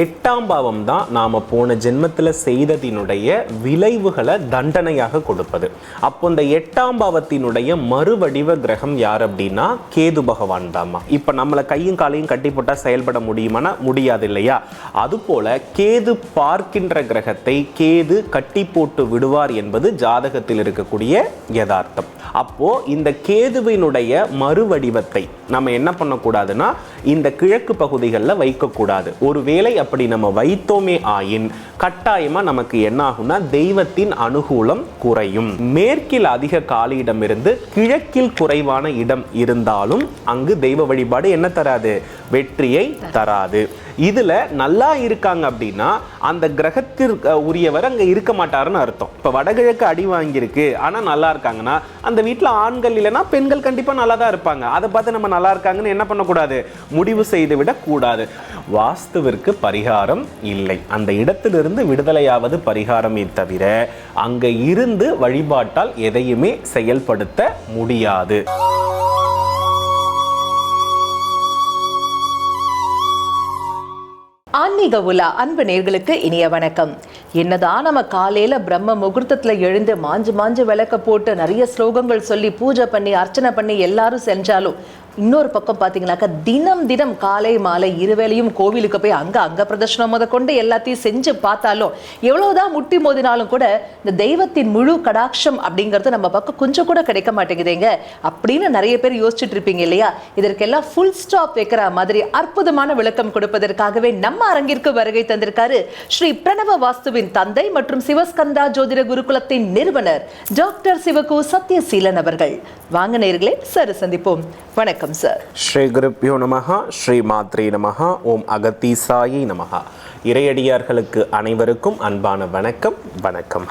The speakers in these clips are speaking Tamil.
எட்டாம் பாவம் தான் நாம் போன ஜென்மத்தில் செய்ததினுடைய விளைவுகளை தண்டனையாக கொடுப்பது. அப்போ இந்த எட்டாம் பாவத்தினுடைய மறுவடிவ கிரகம் யார் அப்படின்னா கேது பகவான் தாம்மா. இப்போ நம்மளை கையும் காலையும் கட்டி போட்டால் செயல்பட முடியுமானா முடியாது இல்லையா? அதுபோல கேது பார்க்கின்ற கிரகத்தை கேது கட்டி போட்டு விடுவார் என்பது ஜாதகத்தில் இருக்கக்கூடிய யதார்த்தம். அப்போ இந்த கேதுவினுடைய மறுவடிவத்தை நம்ம என்ன பண்ணக்கூடாதுன்னா இந்த கிழக்கு பகுதிகளில் வைக்கக்கூடாது. ஒருவேளை அப்படி நம்ம வைத்தோமே ஆயின் கட்டாயமா நமக்கு என்ன ஆகும்னா தெய்வத்தின் அனுகூலம் குறையும். மேற்கில் அதிக காலியிடம் இருந்து கிழக்கில் குறைவான இடம் இருந்தாலும் அங்கு தெய்வ வழிபாடு என்ன தராது? வெற்றியை தராது. இதுல நல்லா இருக்காங்க அப்படின்னா அந்த கிரகத்திற்கு உரியவர் அங்க இருக்க மாட்டாருன்னு அர்த்தம். இப்ப வடகிழக்கு அடி வாங்கியிருக்கு ஆனா நல்லா இருக்காங்கன்னா அந்த வீட்டில் ஆண்கள் இல்லைன்னா பெண்கள் கண்டிப்பா நல்லா தான் இருப்பாங்க. அதை பார்த்து நம்ம நல்லா இருக்காங்கன்னு என்ன பண்ணக்கூடாது? முடிவு செய்து விட கூடாது வாஸ்துவிற்கு பரிகாரம் இல்லை. அந்த இடத்திலிருந்து விடுதலையாவது பரிகாரமே தவிர அங்க இருந்து வழிபாட்டால் எதையுமே செயல்படுத்த முடியாது. ஆன்மீக உலா அன்பு நேர்களுக்கு இனிய வணக்கம். என்னதான் நம்ம காலையில பிரம்ம முகூர்த்தத்துல எழுந்து மாஞ்சு மாஞ்சு விளக்க போட்டு நிறைய ஸ்லோகங்கள் சொல்லி பூஜை பண்ணி அர்ச்சனை பண்ணி எல்லாரும் செஞ்சாலும் இன்னொரு பக்கம் பார்த்தீங்கன்னாக்கா தினம் தினம் காலை மாலை இருவேளையும் கோவிலுக்கு போய் அங்க அங்க பிரதர்ஷனம் முத கொண்டு எல்லாத்தையும் செஞ்சு பார்த்தாலும் எவ்வளவுதான் முட்டி மோதினாலும் கூட இந்த தெய்வத்தின் முழு கடாட்சம் அப்படிங்கிறது நம்ம பக்கம் கொஞ்சம் கூட கிடைக்க மாட்டேங்குதுங்க. அப்படின்னு நிறைய பேர் யோசிச்சுட்டு இருப்பீங்க இல்லையா? இதற்கெல்லாம் ஃபுல் ஸ்டாப் வைக்கிற மாதிரி அற்புதமான விளக்கம் கொடுப்பதற்காகவே நம்ம அரங்கிற்கு வருகை தந்திருக்காரு ஸ்ரீ பிரணவ வாஸ்துவின் தந்தை மற்றும் சிவஸ்கந்தா ஜோதிட குருகுலத்தின் நிறுவனர் டாக்டர் சிவகு சத்யசீலன் அவர்கள். வாங்க நேர்களே சரி சந்திப்போம். வணக்கம். சார் ஸ்ரீ குருப்பியோ நமஹா ஸ்ரீ மாத்ரே நமஹா ஓம் அகத்தீசாயை நமஹா. இறையடியார்களுக்கு அனைவருக்கும் அன்பான வணக்கம் வணக்கம்.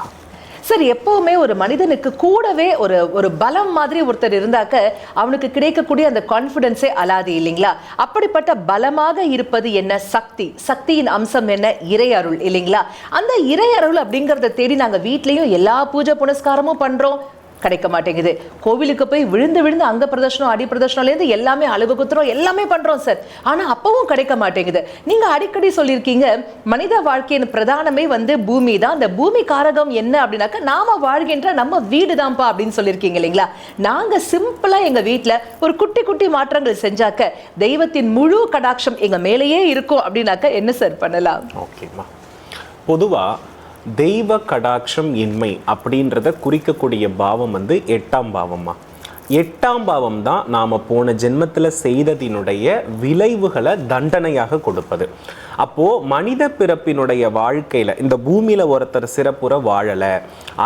சார் எப்பவுமே ஒரு மனிதனுக்கு கூடவே ஒரு ஒரு பலம் மாதிரி ஒருத்தர் இருந்தாக்க அவனுக்கு கிடைக்கக்கூடிய அந்த கான்ஃபிடன்ஸே அலாதி இல்லைங்களா? அப்படிப்பட்ட பலமாக இருப்பது என்ன? சக்தி. சக்தியின் அம்சம் என்ன? இறை அருள் இல்லைங்களா? அந்த இறை அருள் அப்படிங்கறத தேடி நாங்க வீட்லயும் எல்லா பூஜை புனஸ்காரமும் பண்றோம். கிடைக்க மாட்டேங்குது கோவிலுக்கு போய் விழுந்து விழுந்து அங்க பிரதர்ஷனம் அடி பிரதர்ஷனம்லேருந்து எல்லாமே அழுகு குத்துறோம் எல்லாமே பண்றோம் சார். ஆனா அப்பவும் கிடைக்க மாட்டேங்குது நீங்க அடிக்கடி சொல்லியிருக்கீங்க மனித வாழ்க்கையின் பிரதானமே வந்து பூமி தான். அந்த பூமி காரகம் என்ன அப்படின்னாக்கா நாம வாழ்கின்ற நம்ம வீடு தான்ப்பா அப்படின்னு சொல்லியிருக்கீங்க இல்லைங்களா? நாங்க சிம்பிளா எங்க வீட்டில் ஒரு குட்டி குட்டி மாற்றங்கள் செஞ்சாக்க தெய்வத்தின் முழு கடாட்சம் எங்க மேலேயே இருக்கும் அப்படின்னாக்க என்ன சார் பண்ணலாம்? ஓகேம்மா. பொதுவாக தெய்வ கடாட்சம் இன்மை அப்படின்றத குறிக்கக்கூடிய பாவம் வந்து எட்டாம் பாவமா எட்டாம் பாவம் தான் நாம் போன ஜென்மத்தில் செய்ததினுடைய விளைவுகளை தண்டனையாக கொடுப்பது. அப்போது மனித பிறப்பினுடைய வாழ்க்கையில் இந்த பூமியில் ஒருத்தர் சிறப்புற வாழலை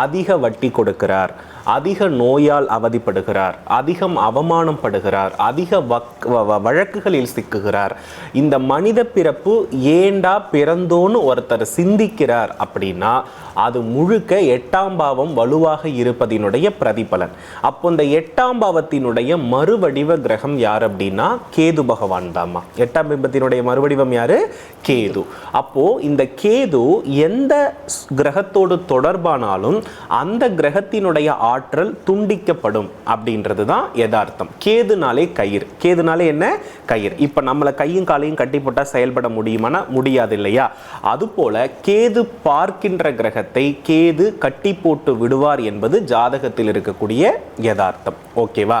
அதிக வட்டி கொடுக்கிறார். அதிக நோயால் அவதிப்படுகிறார் அதிகம் அவமானம் படுகிறார் அதிக வக் வ- வ- வழக்குகளில் சிக்குகிறார். இந்த மனித பிறப்பு ஏண்டா பிறந்தோன்னு ஒருத்தர் சிந்திக்கிறார் அப்படின்னா அது முழுக்க எட்டாம் பாவம் வலுவாக இருப்பதினுடைய பிரதிபலன். அப்போ இந்த எட்டாம் பாவத்தினுடைய மறுவடிவ கிரகம் யார் அப்படின்னா கேது பகவான் தாம்மா. எட்டாம் பிம்பத்தினுடைய மறுவடிவம் யாரு? கேது. அப்போ இந்த கேது எந்த கிரகத்தோடு தொடர்பானாலும் அந்த கிரகத்தினுடைய ஆற்றல் துண்டிக்கப்படும் அப்படின்றது தான் யதார்த்தம். கேதுனாலே கயிறு. கேதுனாலே என்ன? கயிறு. இப்போ நம்மளை கையும் காலையும் கட்டி போட்டால் செயல்பட முடியுமானா? முடியாது இல்லையா? அதுபோல கேது பார்க்கின்ற கிரகத்தை கேது கட்டி போட்டு விடுவார் என்பது ஜாதகத்தில் இருக்கக்கூடிய யதார்த்தம். ஓகேவா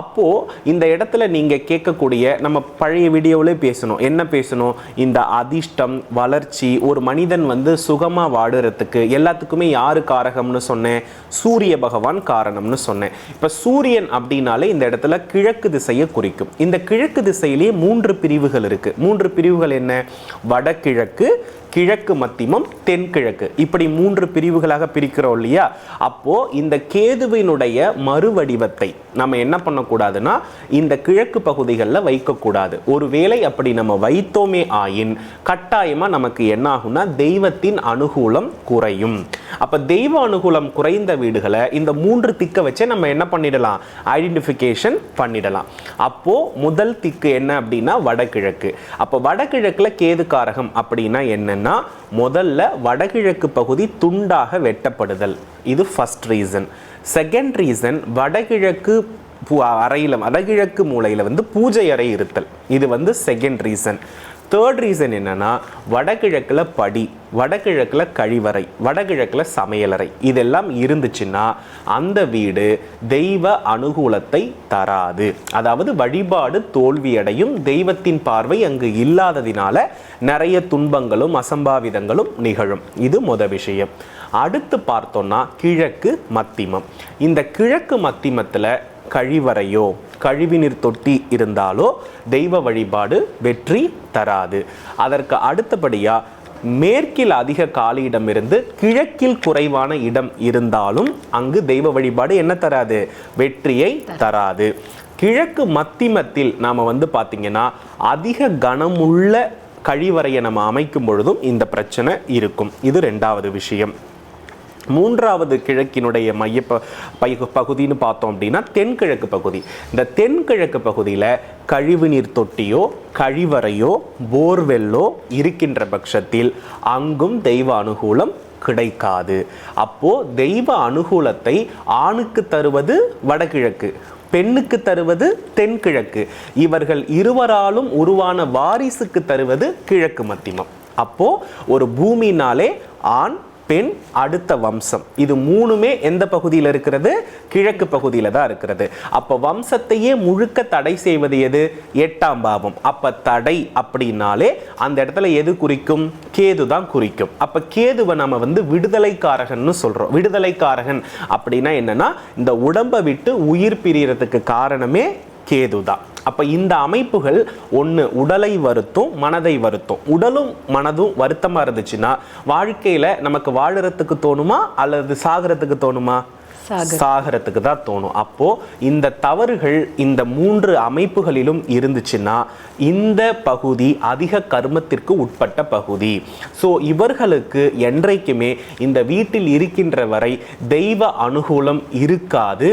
அப்போ இந்த இடத்துல நீங்க கேட்கக்கூடிய நம்ம பழைய வீடியோவிலே பேசணும். என்ன பேசணும்? இந்த அதிர்ஷ்டம் வளர்ச்சி ஒரு மனிதன் வந்து சுகமாக வாடுறதுக்கு எல்லாத்துக்குமே யாரு காரகம்னு சொன்னேன்? சூரிய பகவான் காரணம்னு சொன்னேன். இப்போ சூரியன் அப்படின்னாலே இந்த இடத்துல கிழக்கு திசையை குறிக்கும். இந்த கிழக்கு திசையிலேயே மூன்று பிரிவுகள் இருக்கு. மூன்று பிரிவுகள் என்ன? வடகிழக்கு கிழக்கு மத்தியமம் தென்கிழக்கு. இப்படி மூன்று பிரிவுகளாக பிரிக்கிறோம் இல்லையா? அப்போ இந்த கேதுவினுடைய மறுவடிவத்தை நம்ம என்ன பண்ணக்கூடாதுன்னா இந்த கிழக்கு பகுதிகளில் வைக்கக்கூடாது. ஒருவேளை அப்படி நம்ம வைத்தோமே ஆயின் கட்டாயமாக நமக்கு என்ன ஆகும்னா தெய்வத்தின் அனுகூலம் குறையும். அப்போ தெய்வ அனுகூலம் குறைந்த வீடுகளை இந்த மூன்று திக்கை வச்சே நம்ம என்ன பண்ணிடலாம்? ஐடென்டிஃபிகேஷன் பண்ணிடலாம். அப்போது முதல் திக்கு என்ன அப்படின்னா வடகிழக்கு. அப்போ வடகிழக்கில் கேது காரகம் அப்படின்னா என்னென்ன? முதல்ல வடகிழக்கு பகுதி துண்டாக வெட்டப்படுதல். இது ஃபஸ்ட் ரீசன் செகண்ட் ரீசன் வடகிழக்கு பூ- வடகிழக்கு மூலையில் வந்து பூஜை அறை இருத்தல். இது வந்து செகண்ட் ரீசன் தேர்ட் ரீசன் என்னென்னா வடகிழக்கில் படி வடகிழக்கில் கழிவறை வடகிழக்கில் சமையலறை. இதெல்லாம் இருந்துச்சுன்னா அந்த வீடு தெய்வ அனுகூலத்தை தராது. அதாவது வழிபாடு தோல்வியடையும் தெய்வத்தின் பார்வை அங்கு இல்லாததினால நிறைய துன்பங்களும் அசம்பாவிதங்களும் நிகழும். இது முத விஷயம். அடுத்து பார்த்தோன்னா கிழக்கு மத்திமம். இந்த கிழக்கு மத்திமத்தில் கழிவறையோ கழிவுநீர் தொட்டி இருந்தாலோ தெய்வ வழிபாடு வெற்றி தராது. அதற்கு அடுத்தபடியாக மேற்கில் அதிக காலியிடம் இருந்து கிழக்கில் குறைவான இடம் இருந்தாலும் அங்கு தெய்வ வழிபாடு என்ன தராது? வெற்றியை தராது. கிழக்கு மத்திமத்தில் நாம் வந்து பார்த்தீங்கன்னா அதிக கனமுள்ள கழிவறையை நம்ம அமைக்கும் பொழுதும் இந்த பிரச்சனை இருக்கும். இது ரெண்டாவது விஷயம். மூன்றாவது கிழக்கினுடைய மைய பை- பகுதின்னு பார்த்தோம் அப்படின்னா தென்கிழக்கு பகுதி. இந்த தென்கிழக்கு பகுதியில் கழிவுநீர் தொட்டியோ கழிவறையோ போர்வெல்லோ இருக்கின்ற பட்சத்தில் அங்கும் தெய்வ அனுகூலம் கிடைக்காது. அப்போ தெய்வ அனுகூலத்தை ஆணுக்கு தருவது வடகிழக்கு பெண்ணுக்கு தருவது தென்கிழக்கு. இவர்கள் இருவராலும் உருவான வாரிசுக்கு தருவது கிழக்கு மத்திமம். அப்போ ஒரு பூமினாலே ஆண் பெண் அடுத்த வம்சம். இது மூணுமே எந்த பகுதியில் இருக்கிறது? கிழக்கு பகுதியில் தான் இருக்கிறது. அப்போ வம்சத்தையே முழுக்க தடை செய்வது எது? எட்டாம் பாவம். அப்போ தடை அப்படின்னாலே அந்த இடத்துல எது குறிக்கும்? கேது தான் குறிக்கும். அப்போ கேதுவை நம்ம வந்து விடுதலைக்காரகன்னு சொல்கிறோம் விடுதலைக்காரகன் அப்படின்னா என்னன்னா இந்த உடம்பை விட்டு உயிர் பிரியறதுக்கு காரணமே கேது தான் அப்போ இந்த அமைப்புகள் ஒன்று உடலை வருத்தும் மனதை வருத்தும். உடலும் மனதும் வருத்தமாக இருந்துச்சுன்னா வாழ்க்கையில் நமக்கு வாழறதுக்கு தோணுமா? அல்லது சாகிறதுக்கு தோணுமா? சாகிறதுக்கு தான் தோணும். அப்போ இந்த தவறுகள் இந்த மூன்று அமைப்புகளிலும் இருந்துச்சுன்னா இந்த பகுதி அதிக கர்மத்திற்கு உட்பட்ட பகுதி. ஸோ இவர்களுக்கு என்றைக்குமே இந்த வீட்டில் இருக்கின்ற வரை தெய்வ அனுகூலம் இருக்காது.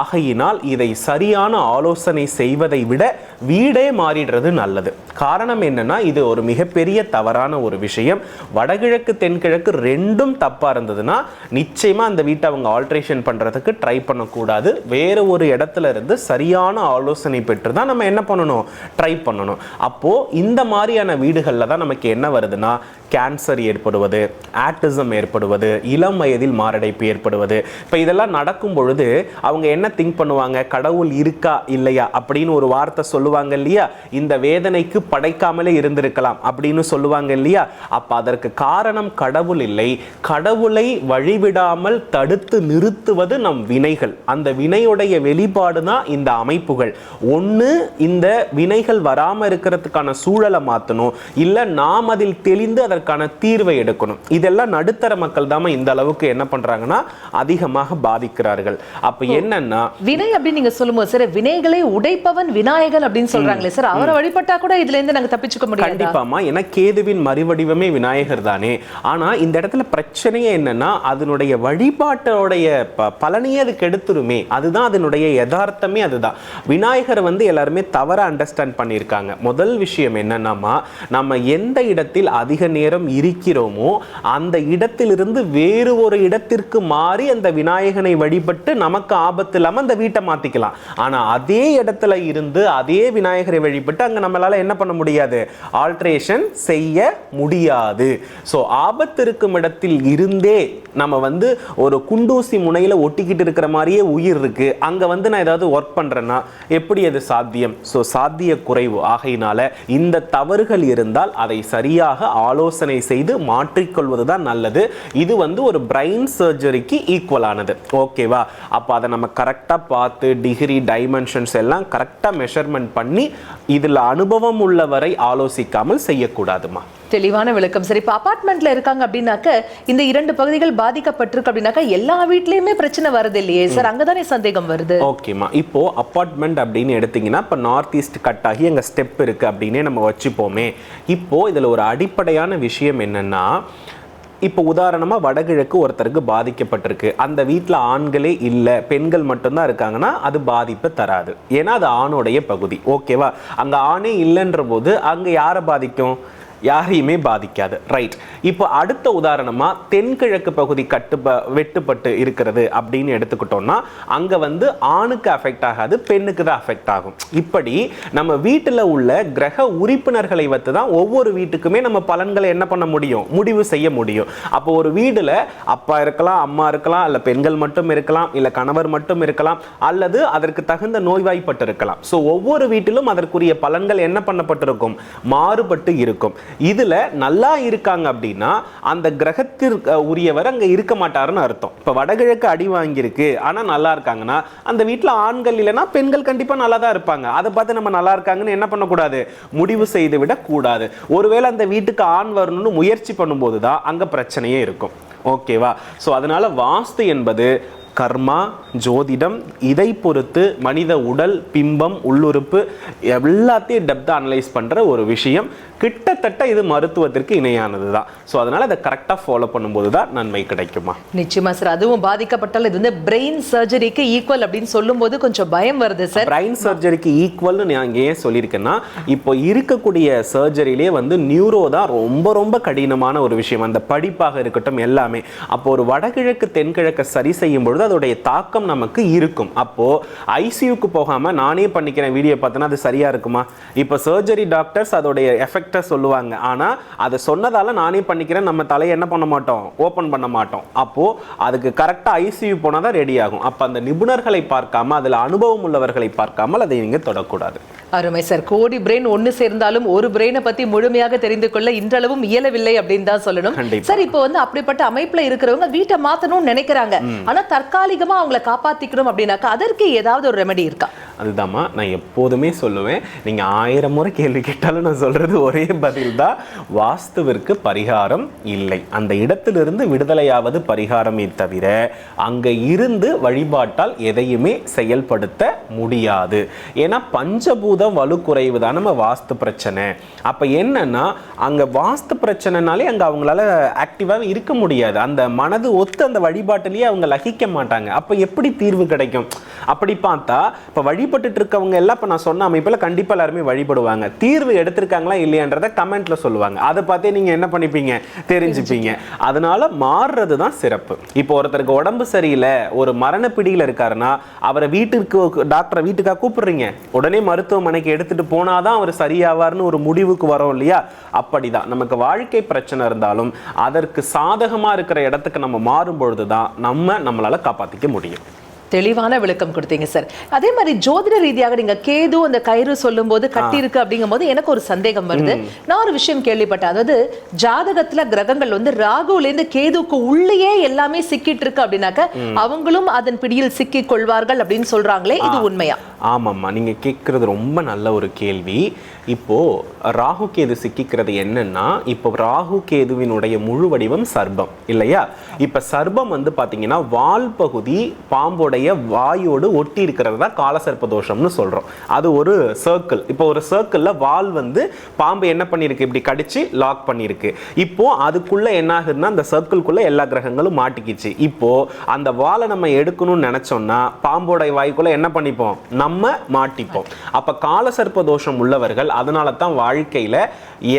ஆகையினால் இதை சரியான ஆலோசனை செய்வதை விட வீடே மாறிடுறது நல்லது. காரணம் என்னன்னா இது ஒரு மிகப்பெரிய தவறான ஒரு விஷயம். வடகிழக்கு தென்கிழக்கு ரெண்டும் தப்பாக இருந்ததுன்னா நிச்சயமாக அந்த வீட்டை அவங்க ஆல்ட்ரேஷன் பண்ணுறதுக்கு ட்ரை பண்ணக்கூடாது. வேறு ஒரு இடத்துல இருந்து சரியான ஆலோசனை பெற்று தான் நம்ம என்ன பண்ணணும்? ட்ரை பண்ணணும். அப்போது இந்த மாதிரியான வீடுகளில் தான் நமக்கு என்ன வருதுன்னா கேன்சர் ஏற்படுவது ஆட்டிசம் ஏற்படுவது இளம் வயதில் மாரடைப்பு ஏற்படுவது. இப்போ இதெல்லாம் நடக்கும் பொழுது அவங்க என்ன திங்க் பண்ணுவாங்க? கடவுள் இருக்கா? இல்லையா? அப்படின்னு ஒரு வார்த்தை சொல்லுவாங்க இல்லையா இந்த வேதனைக்கு படைக்காமலே இருந்திருக்கலாம் அப்படின்னு சொல்லுவாங்க இல்லையா அப்ப அதற்கு காரணம் கடவுள் இல்லை. கடவுளை வழிவிடாமல் தடுத்து நிறுத்துவது நம் வினைகள். அந்த வினையுடைய வெளிப்பாடு தான் இந்த அமைப்புகள். ஒண்ணு இந்த வினைகள் வராம இருக்கிறதுக்கான சூழலை மாத்தணும். இல்ல நாம் அதில் தெளிந்து அதற்கான தீர்வை எடுக்கணும். இதெல்லாம் நடுத்தர மக்கள் தாம இந்த அளவுக்கு என்ன பண்றாங்கன்னா அதிகமாக பாதிக்கிறார்கள். அப்ப என்னன்னா வினை அப்படின்னு நீங்க சொல்லும்போது சார் வினைகளை உடைப்பவன் விநாயகன் அப்படின்னு சொல்றாங்களே சார் அவரை வழிபட்டா கூட இதுல இருந்து நாங்க தப்பிச்சுக்க முடியாது? கண்டிப்பாமா ஏன்னா கேதுவின் மறுவடிவமே விநாயகர் தானே. ஆனா இந்த இடத்துல பிரச்சனையே என்னன்னா அதனுடைய வழிபாட்டோடைய பலனையே அது கெடுத்துருமே அதுதான் அதனுடைய யதார்த்தமே அதுதான். விநாயகரை வந்து எல்லாருமே தவற அண்டர்ஸ்டாண்ட் பண்ணியிருக்காங்க. முதல் விஷயம் என்னன்னாமா நம்ம எந்த இடத்தில் அதிக நேரம் இருக்கிறோமோ அந்த இடத்திலிருந்து வேறு ஒரு இடத்திற்கு மாறி அந்த விநாயகனை வழிபட்டு நமக்கு ஆபத்து இல்லாம அந்த வீட்டை மாத்திக்கலாம். ஆனா அதே இடத்துல இருந்து அதே விநாயகரை வழிபட்டு அங்கே நம்மளால் என்ன பண்ண முடியாது? ஆல்ட்ரேஷன் செய்ய முடியாது. ஸோ ஆபத்து இருக்கும் இடத்தில் இருந்தே நம்ம வந்து ஒரு குண்டூசி முனையில் ஒட்டிக்கிட்டு இருக்கிற மாதிரியே உயிர் இருக்குது அங்கே வந்து நான் ஏதாவது ஒர்க் பண்ணுறேன்னா எப்படி அது சாத்தியம்? ஸோ சாத்திய குறைவு ஆகையினால இந்த தவறுகள் இருந்தால் அதை சரியாக ஆலோசனை செய்து மாற்றிக்கொள்வது தான் நல்லது. இது வந்து ஒரு பிரைன் சர்ஜரிக்கு ஈக்குவலானது ஓகேவா அப்போ அதை நம்ம கரெக்டாக பார்த்து டிகிரி டைமென்ஷன்ஸ் எல்லாம் கரெக்டாக மெஷர்மெண்ட் பண்ணி இதில் அனுபவம் உள்ளவரை ஆலோசிக்காமல் செய்யக்கூடாதுமா? தெளிவான விளக்கம். சரி இப்ப அபார்ட்மெண்ட்ல இருக்காங்க அப்படின்னாக்க இந்த இரண்டு பகுதிகள் பாதிக்கப்பட்டிருக்கு அப்படின்னாக்க எல்லா வீட்லயுமே பிரச்சனை வருது இல்லையே சார் அங்கதானே சந்தேகம் வருது? ஓகேம்மா. இப்போ அப்பார்ட்மெண்ட் அப்படின்னு எடுத்தீங்கன்னா இப்போ நார்த் ஈஸ்ட் கட் ஆகி அங்கே ஸ்டெப் இருக்கு அப்படின்னே நம்ம வச்சுப்போமே. இப்போ இதில் ஒரு அடிப்படையான விஷயம் என்னன்னா இப்போ உதாரணமாக வடகிழக்கு ஒருத்தருக்கு பாதிக்கப்பட்டிருக்கு. அந்த வீட்டில் ஆண்களே இல்லை பெண்கள் மட்டும்தான் இருக்காங்கன்னா அது பாதிப்பை தராது. ஏன்னா அது ஆணுடைய பகுதி. ஓகேவா? அங்கே ஆணே இல்லைன்ற போது அங்கே யாரை பாதிக்கும்? யாரையுமே பாதிக்காது. ரைட் இப்போ அடுத்த உதாரணமாக தென்கிழக்கு பகுதி கட்டு வெட்டுப்பட்டு இருக்கிறது அப்படின்னு எடுத்துக்கிட்டோம்னா அங்கே வந்து ஆணுக்கு அஃபெக்ட் ஆகாது பெண்ணுக்கு தான் அஃபெக்ட் ஆகும். இப்படி நம்ம வீட்டில் உள்ள கிரக உறுப்பினர்களை வைத்து தான் ஒவ்வொரு வீட்டுக்குமே நம்ம பலன்களை என்ன பண்ண முடியும்? முடிவு செய்ய முடியும். அப்போ ஒரு வீடில் அப்பா இருக்கலாம் அம்மா இருக்கலாம் இல்லை பெண்கள் மட்டும் இருக்கலாம் இல்லை கணவர் மட்டும் இருக்கலாம் அல்லது அதற்கு தகுந்த நோய்வாய்ப்பட்டு இருக்கலாம். ஸோ ஒவ்வொரு வீட்டிலும் அதற்குரிய பலன்கள் என்ன பண்ணப்பட்டிருக்கும்? மாறுபட்டு இருக்கும். இதில் நல்லா இருக்காங்க அப்படின்னா அந்த கிரகத்திற்கு உரியவர் அங்கே இருக்க மாட்டாருன்னு அர்த்தம். இப்போ வடகிழக்கு அடி வாங்கியிருக்கு ஆனால் நல்லா இருக்காங்கன்னா அந்த வீட்டில் ஆண்கள் இல்லைன்னா பெண்கள் கண்டிப்பாக நல்லா தான் இருப்பாங்க. அதை பார்த்து நம்ம நல்லா இருக்காங்கன்னு என்ன பண்ணக்கூடாது? முடிவு செய்து விடக்கூடாது. ஒருவேளை அந்த வீட்டுக்கு ஆண் வரணும்னு முயற்சி பண்ணும்போது தான் அங்கே பிரச்சனையே இருக்கும். ஓகேவா? ஸோ அதனால் வாஸ்து என்பது கர்மா ஜோதிடம் இதை பொறுத்து மனித உடல் பிம்பம் உள்ளுறுப்பு எல்லாத்தையும் டெப்த் அனலைஸ் பண்ற ஒரு விஷயம். கிட்டத்தட்ட இது மருத்துவத்திற்கு இணையானது தான் ஸோ அதனால அதை கரெக்டாக ஃபாலோ பண்ணும்போது தான் நன்மை கிடைக்குமா? நிச்சயமா சார் அதுவும் பாதிக்கப்பட்டால் இது வந்து பிரெயின் சர்ஜரிக்கு ஈக்குவல் அப்படின்னு சொல்லும்போது கொஞ்சம் பயம் வருது சார் பிரைன் சர்ஜரிக்கு ஈக்குவல்னு நான் ஏன் சொல்லியிருக்கேன்னா இப்போ இருக்கக்கூடிய சர்ஜரியிலே வந்து நியூரோ தான் ரொம்ப ரொம்ப கடினமான ஒரு விஷயம். அந்த படிப்பாக இருக்கட்டும் எல்லாமே. அப்போ ஒரு வடகிழக்கு தென்கிழக்கு சரி செய்யும் பொழுது அதோடைய தாக்கம் நமக்கு இருக்கும். அப்போ ஐசியூக்கு போகாம நானே பண்ணிக்கிறேன் வீடியோ பார்த்தோன்னா அது சரியா இருக்குமா? இப்போ சர்ஜரி டாக்டர்ஸ் அதோடைய எஃபெக்டை சொல்லுவாங்க. ஆனால் அதை சொன்னதால நானே பண்ணிக்கிறேன் நம்ம தலையை என்ன பண்ண மாட்டோம்? ஓப்பன் பண்ண மாட்டோம். அப்போது அதுக்கு கரெக்டாக ஐசியூ போனால் தான் ரெடி ஆகும். அப்போ அந்த நிபுணர்களை பார்க்காம அதில் அனுபவம் உள்ளவர்களை பார்க்காமல் அதை நீங்கள் தொடக்கூடாது. அருமை சார். கோடி பிரெயின் ஒன்னு சேர்ந்தாலும் ஒரு பிரெயினை பத்தி முழுமையாக தெரிந்து கொள்ள இன்றளவும் இயலவில்லை அப்படின்னு தான் சொல்லணும். சார் இப்போ வந்து அப்படிப்பட்ட அமைப்புல இருக்கிறவங்க வீட்டை மாத்தணும்னு நினைக்கிறாங்க. ஆனா தற்காலிகமா அவங்கள காப்பாத்திக்கணும் அப்படின்னாக்கா அதற்கு ஏதாவது ஒரு ரெமெடி இருக்கா? அதுதாம்மா நான் எப்போதுமே சொல்லுவேன் நீங்கள் ஆயிரம் முறை கேள்வி கேட்டாலும் நான் சொல்றது ஒரே பதில் தான் வாஸ்துவிற்கு பரிகாரம் இல்லை. அந்த இடத்திலிருந்து விடுதலையாவது பரிகாரமே தவிர அங்கே இருந்து வழிபாட்டால் எதையுமே செயல்படுத்த முடியாது. ஏன்னா பஞ்சபூதம் வலு குறைவு தான் நம்ம வாஸ்து பிரச்சனை. அப்போ என்னன்னா அங்கே வாஸ்து பிரச்சனைனாலே அங்கே அவங்களால ஆக்டிவாக இருக்க முடியாது. அந்த மனது ஒத்து அந்த வழிபாட்டிலேயே அவங்க லகிக்க மாட்டாங்க. அப்போ எப்படி தீர்வு கிடைக்கும்? அப்படி பார்த்தா இப்போ வழி வழிபட்டு இருக்கவங்க எல்லாம் இப்போ நான் சொன்ன அமைப்பில் கண்டிப்பாக எல்லாருமே வழிபடுவாங்க. தீர்வு எடுத்திருக்காங்களா இல்லையன்றதை கமெண்ட்ல சொல்லுவாங்க. அதை பார்த்தே நீங்கள் என்ன பண்ணிப்பீங்க? தெரிஞ்சுப்பீங்க. அதனால மாறுறது தான் சிறப்பு. இப்போ ஒருத்தருக்கு உடம்பு சரியில்லை ஒரு மரண இருக்காருன்னா அவரை வீட்டுக்கு டாக்டரை வீட்டுக்காக கூப்பிடுறீங்க. உடனே மருத்துவமனைக்கு எடுத்துட்டு போனாதான் அவர் சரியாவார்னு ஒரு முடிவுக்கு வரோம் இல்லையா? அப்படிதான். நமக்கு வாழ்க்கை பிரச்சனை இருந்தாலும் அதற்கு சாதகமாக இருக்கிற இடத்துக்கு நம்ம மாறும் பொழுது தான் நம்ம நம்மளால் காப்பாற்றிக்க முடியும். தெளிவான விளக்கம் கொடுத்தீங்க சார் அதே மாதிரி ஜோதிட ரீதியாக நீங்க கேது அந்த கயிறு சொல்லும்போது கட்டி இருக்கு அப்படிங்கும்போது எனக்கு ஒரு சந்தேகம் வருது. நான் ஒரு விஷயம் கேள்விப்பட்டேன். அதாவது ஜாதகத்துல கிரகங்கள் வந்து ராகுல இருந்து கேதுவுக்கு உள்ளேயே எல்லாமே சிக்கிட்டு இருக்கு அப்படின்னாக்க அவங்களும் அதன் பிடியில் சிக்கி கொள்வார்கள் அப்படின்னு சொல்றாங்களே இது உண்மையா? ஆமாம்மா நீங்க கேட்கறது ரொம்ப நல்ல ஒரு கேள்வி. இப்போ ராகு கேது சிக்கிக்கிறது என்னன்னா இப்போ ராகு கேதுவினுடைய முழு வடிவம் சர்ப்பம் இல்லையா? இப்ப சர்ப்பம் வந்து பாத்தீங்கன்னா வால் பகுதி நம்மளுடைய வாயோடு ஒட்டி இருக்கிறது தான் காலசர்ப்ப தோஷம்னு சொல்கிறோம் அது ஒரு சர்க்கிள் இப்போ ஒரு சர்க்கிளில் வால் வந்து பாம்பு என்ன பண்ணியிருக்கு? இப்படி கடிச்சு லாக் பண்ணியிருக்கு. இப்போ அதுக்குள்ள என்ன ஆகுதுன்னா அந்த சர்க்கிள்குள்ளே எல்லா கிரகங்களும் மாட்டிக்கிச்சு. இப்போ அந்த வாலை நம்ம எடுக்கணும்னு நினைச்சோம்னா பாம்போட வாய்க்குள்ள என்ன பண்ணிப்போம்? நம்ம மாட்டிப்போம். அப்போ காலசர்ப்ப தோஷம் உள்ளவர்கள் அதனால தான் வாழ்க்கையில்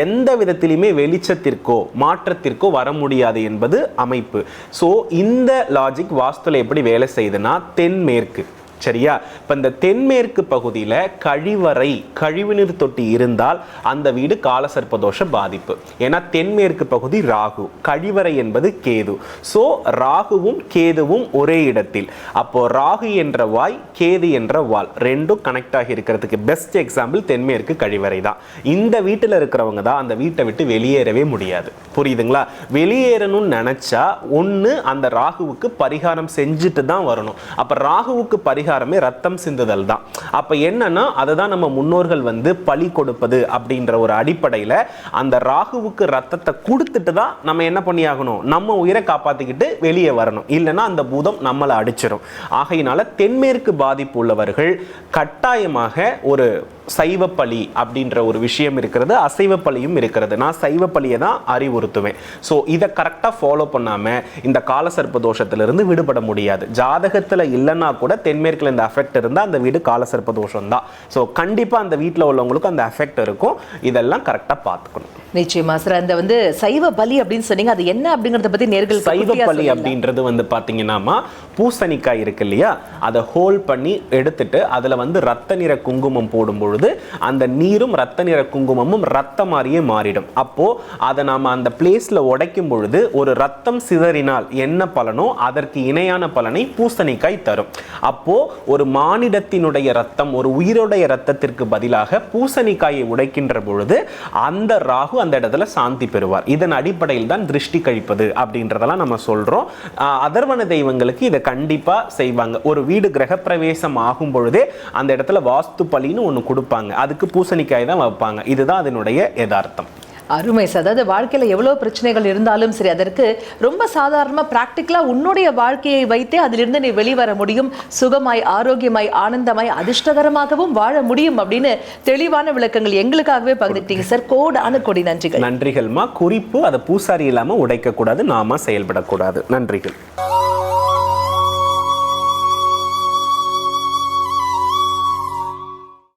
எந்த விதத்திலுமே வெளிச்சத்திற்கோ மாற்றத்திற்கோ வர முடியாது என்பது அமைப்பு. ஸோ இந்த லாஜிக் வாஸ்துல எப்படி வேலை செய்யுதுன்னா தென்மேற்கு. சரியா? இப்போ இந்த தென்மேற்கு பகுதியில் கழிவறை கழிவுநீர் தொட்டி இருந்தால் அந்த வீடு காலசர்ப்ப தோஷ பாதிப்பு. ஏன்னா தென்மேற்கு பகுதி ராகு. கழிவறை என்பது கேது. ஸோ ராகுவும் கேதுவும் ஒரே இடத்தில். அப்போ ராகு என்ற வாய் கேது என்ற வால். ரெண்டும் கனெக்ட் ஆகி இருக்கிறதுக்கு பெஸ்ட் எக்ஸாம்பிள் தென்மேற்கு கழிவறை தான். இந்த வீட்டில் இருக்கிறவங்க தான் அந்த வீட்டை விட்டு வெளியேறவே முடியாது. புரியுதுங்களா? வெளியேறணும்னு நினச்சா ஒன்று அந்த ராகுவுக்கு பரிகாரம் செஞ்சுட்டு தான் வரணும். அப்போ ராகுவுக்கு பரிகாரம் ரத்தம் சிந்துதல் தான். அப்போ என்னன்னா அதை தான் நம்ம முன்னோர்கள் வந்து பலி கொடுப்பது அப்படின்ற ஒரு அடிப்படையில் அந்த ராகுவுக்கு ரத்தத்தை கொடுத்துட்டு தான் நம்ம என்ன பண்ணியாகணும்? நம்ம உயிரை காப்பாற்றிக்கிட்டு வெளியே வரணும். இல்லைன்னா அந்த பூதம் நம்மளை அடிச்சிடும் ஆகையினால தென்மேற்கு பாதிப்பு உள்ளவர்கள் கட்டாயமாக ஒரு சைவ பலி அப்படின்ற ஒரு விஷயம் இருக்கிறது அசைவ பலியும் இருக்கிறது. நான் சைவ பலியை தான் அறிவுறுத்துவேன். ஸோ இதை கரெக்டாக ஃபாலோ பண்ணாமல் இந்த காலசர்ப்ப தோஷத்திலிருந்து விடுபட முடியாது. ஜாதகத்தில் இல்லைன்னா கூட தென்மேற்கில் இந்த அஃபெக்ட் இருந்தால் அந்த வீடு காலசர்ப்ப தோஷம் தான். ஸோ கண்டிப்பாக அந்த வீட்டில் உள்ளவங்களுக்கும் அந்த அஃபெக்ட் இருக்கும். இதெல்லாம் கரெக்டாக பார்த்துக்கணும். நிச்சயமா. சார் அந்த வந்து சைவ பலி அப்படின்னு சொன்னீங்க. அது என்ன அப்படிங்கறத பத்தி நேர்கள் சைவ பலி அப்படின்றது வந்து பாத்தீங்கன்னாமா பூசணிக்காய் இருக்கு இல்லையா? அதை ஹோல் பண்ணி எடுத்துட்டு அதுல வந்து ரத்த நிற குங்குமம் போடும் பொழுது அந்த நீரும் ரத்த நிற குங்குமமும் ரத்த மாதிரியே மாறிடும். அப்போ அதை நாம் அந்த பிளேஸ்ல உடைக்கும் பொழுது ஒரு ரத்தம் சிதறினால் என்ன பலனோ அதற்கு இணையான பலனை பூசணிக்காய் தரும். அப்போ ஒரு மானிடத்தினுடைய ரத்தம் ஒரு உயிருடைய ரத்தத்திற்கு பதிலாக பூசணிக்காயை உடைக்கின்ற பொழுது அந்த ராகு அந்த இடத்துல சாந்தி பெறுவார். இதன் அடிப்படையில் தான் திருஷ்டி கழிப்பது அப்படின்றதெல்லாம் நம்ம சொல்றோம். அதர்வன தெய்வங்களுக்கு இதை கண்டிப்பா செய்வாங்க. ஒரு வீடு கிரகப்பிரவேசம் ஆகும் பொழுதே அந்த இடத்துல வாஸ்து பலின்னு ஒன்று கொடுப்பாங்க. அதுக்கு பூசணிக்காய் தான் வைப்பாங்க. இதுதான் அதனுடைய யதார்த்தம். அருமை சார். அதாவது வாழ்க்கையில எவ்வளவு பிரச்சனைகள் இருந்தாலும் சரி அதற்கு ரொம்ப சாதாரணமா பிராக்டிக்கலா உன்னுடைய வாழ்க்கையை வைத்தே அதிலிருந்து நீ வெளிவர முடியும். சுகமாய் ஆரோக்கியமாய் ஆனந்தமாய் அதிர்ஷ்டகரமாகவும் வாழ முடியும் அப்படின்னு தெளிவான விளக்கங்கள் எங்களுக்காகவே பகிர்ந்துட்டீங்க சார். கோடான கொடி நன்றிகள். நன்றிகள்மா. குறிப்பு அதை பூசாரி இல்லாம உடைக்க கூடாது நாம செயல்படக்கூடாது. நன்றிகள்.